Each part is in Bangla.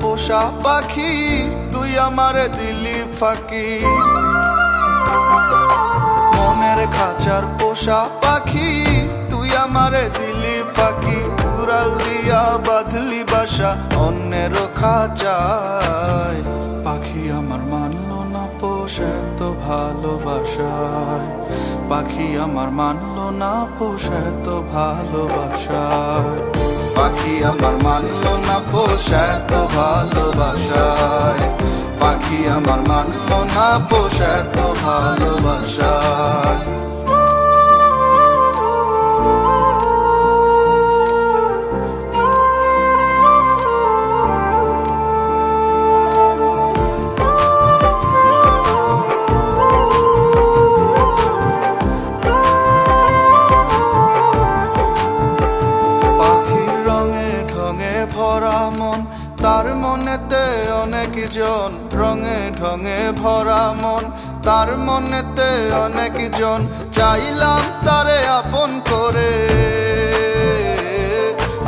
পোষা পাখি, তুই আমারে দিলি ফাঁকি। মনের খাঁচার পোষা পাখি, তুই আমারে দিলি পাখি উড়াল দিয়া বাঁধলি বাসা অন্যের খাঁচায়। পাখি আমার মানল না পোষা, এত ভালোবাসায়। পাখি আমার মানল না পোষা, এত ভালোবাসায়। পাখি আমার মানল না পোষা এত ভালোবাসায়। পাখি আমার মানল না পোষা এত ভালোবাসায়। জন রঙে ঢঙে ভরা মন, তার মনেতে অনেক জন। চাইলাম তারে আপন করে,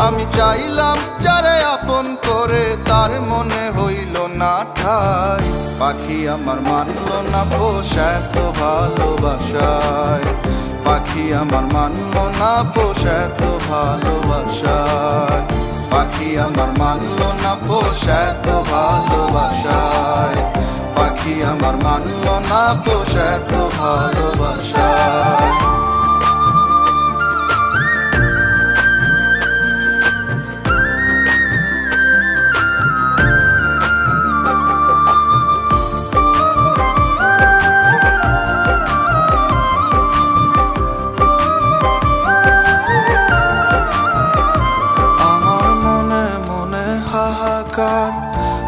আমি চাইলাম যারে আপন করে, তার মনে হইল না ঠাই। পাখি আমার মানলো না পোষা, এত ভালোবাসায়। পাখি আমার মানলো না পোষা, এত ভালোবাসায়। পাখি আমার মানল না পোষা ভালোবাসায়। পাখি আমার মানল না পোষা এত ভালোবাসায়। হাহাকার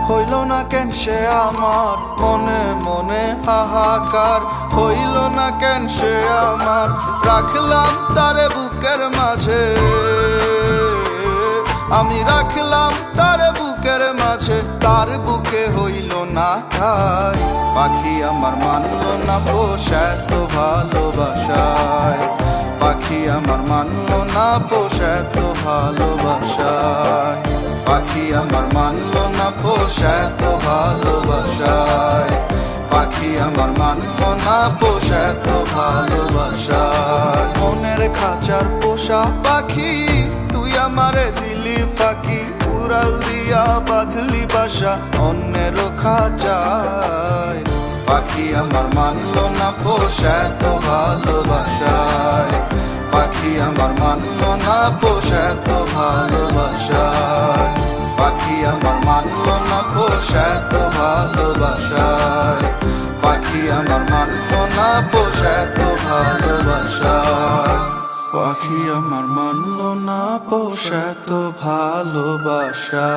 হইল না কেন সে আমার মনে মনে হাহাকার? হইল না কেন সে আমার, রাখলাম তারে বুকের মাঝে। আমি রাখলাম তার বুকের মাঝে, তার বুকে হইল না ঠাই। পাখি আমার মানলো না পোষা, এত ভালোবাসায়। পাখি আমার মানলো না পোষা, এত ভালোবাসায় পাখি আমার মানলো না পোষা, এত ভালোবাসায় পাখি আমার মানলো না পোষা, এত ভালোবাসায় মনের খাঁচার পোষা পাখি, তুই আমারে দিলি পাখি উড়াল দিয়া বাঁধলি বাসা অন্যের খাঁচায়। পাখি আমার মানলো না পোষা, এত ভালোবাসায় পোষা এত ভালোবাসায় পাখি আমার মানলো না পোষা এত ভালোবাসায় পাখি আমার মানলো না পোষা এত ভালোবাসায় পাখি আমার মানলো না পোষা এত ভালোবাসা।